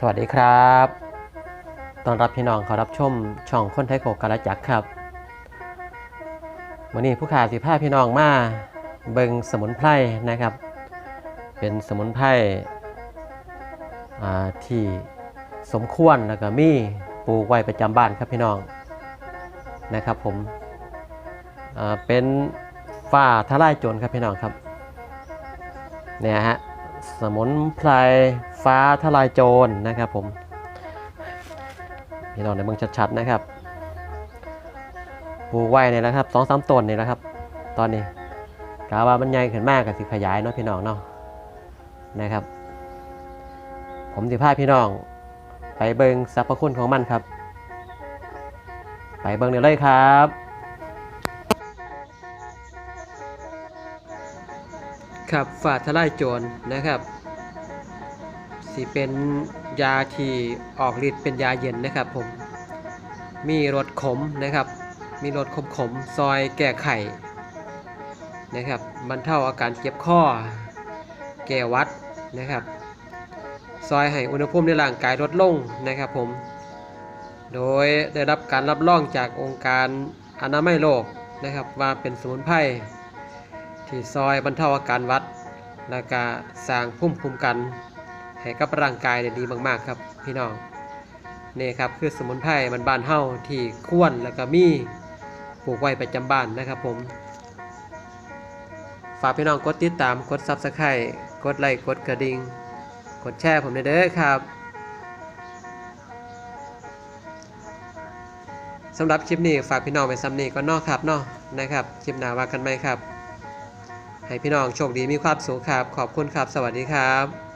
สวัสดีครับตอนรับพี่น้องเขอรับชมช่องคนไทยโขกกาลจักครับวันนี้ผู้ขาสิพาพี่น้องมาเบิงสมุนไพรนะครับ เป็นสมุนไพรที่สมควรแล้วก็มีปลูกไว้ประจำบ้านครับพี่น้องนะครับผมเป็นฝ้าทลายโจรครับพี่น้องครับเนี่ยฮะสมุนไพร ฟ้าทลายโจรนะครับผมพี่น้องในเมืองชัดๆนะครับปลูกไว้เนี่ยแหละครับสองสามต้นนี่แหละครับ ตอนนี้กาว่ามันใหญ่ขึ้นมากกับสิขยายเนาะพี่น้องเนาะนะครับ ผมสิพาพี่น้อง ไปเบิงสรรพคุณของมันครับ ไปเบิงเดี๋ยวเลยครับครับฝาดทลายโจรนะครับ สิเป็นยาที่ออกฤทธิ์เป็นยาเย็นนะครับผม มีรสขมนะครับ มีรสขมขมซอยแก้ไขนะครับบรรเทาอาการเจ็บคอแก้วัดนะครับ ซอยให้อุณหภูมิในร่างกายลดลงนะครับผม โดยได้รับการรับรองจากองค์การอนามัยโลกนะครับว่าเป็นสมุนไพรที่ซอยบรรเทาอาการวัด และก็สร้างภูมิคุ้มกัน ให้กับร่างกายได้ดีมากๆครับพี่น้องนี่ครับคือสมุนไพรมันบานเฮาที่ควรแล้วก็มีปลูกไว้ประจำบ้านนะครับผมฝากพี่น้องกดติดตามกด Subscribe กดไลค์กดกระดิ่งกดแชร์ผมเด้อครับสำหรับคลิปนี้ฝากพี่น้องไปซ้ำนี้ก็นอกครับนาะนะครับคลิปหน้าว่ากันไหมครับ ให้พี่น้องโชคดีมีความสุขครับขอบคุณครับ สวัสดีครับ